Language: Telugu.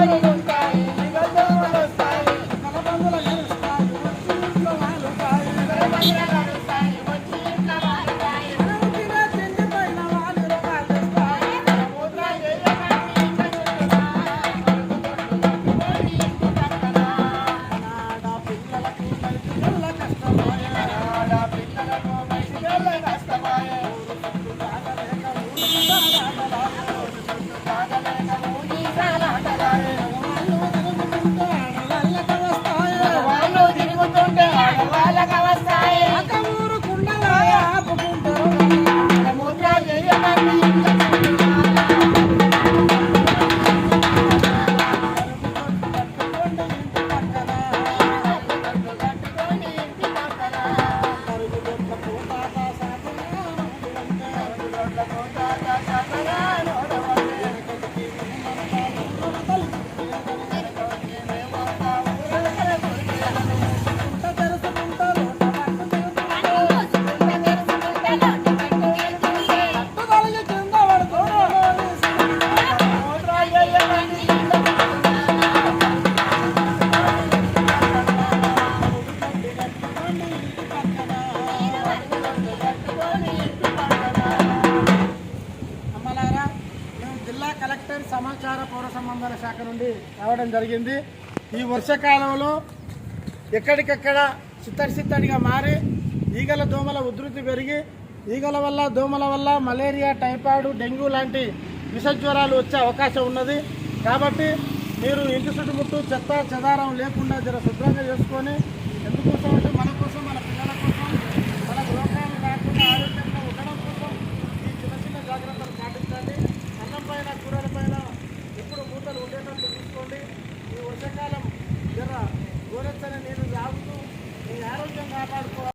Ay, ay, ay. అమ్మలారా కలెక్టర్ సమాచార పౌర సంబంధాల శాఖ నుండి రావడం జరిగింది. ఈ వర్షాకాలంలో ఎక్కడికెక్కడ చిత్తడిచిత్తడిగా మారి ఈగల దోమల ఉధృతి పెరిగి ఈగల వల్ల దోమల వల్ల మలేరియా టైఫాయిడ్ డెంగ్యూ లాంటి విష జ్వరాలు వచ్చే అవకాశం ఉన్నది. కాబట్టి మీరు ఇంటి చుట్టుముట్టు చెత్త చెదారం లేకుండా జర శుభ్రంగా చేసుకొని ఎందుకోసం అంటే మన కోసం మన పిల్లల కోసం చేస్తానని నేను లాగుతూ నీ ఆరోగ్యం కాపాడుకోవాలి.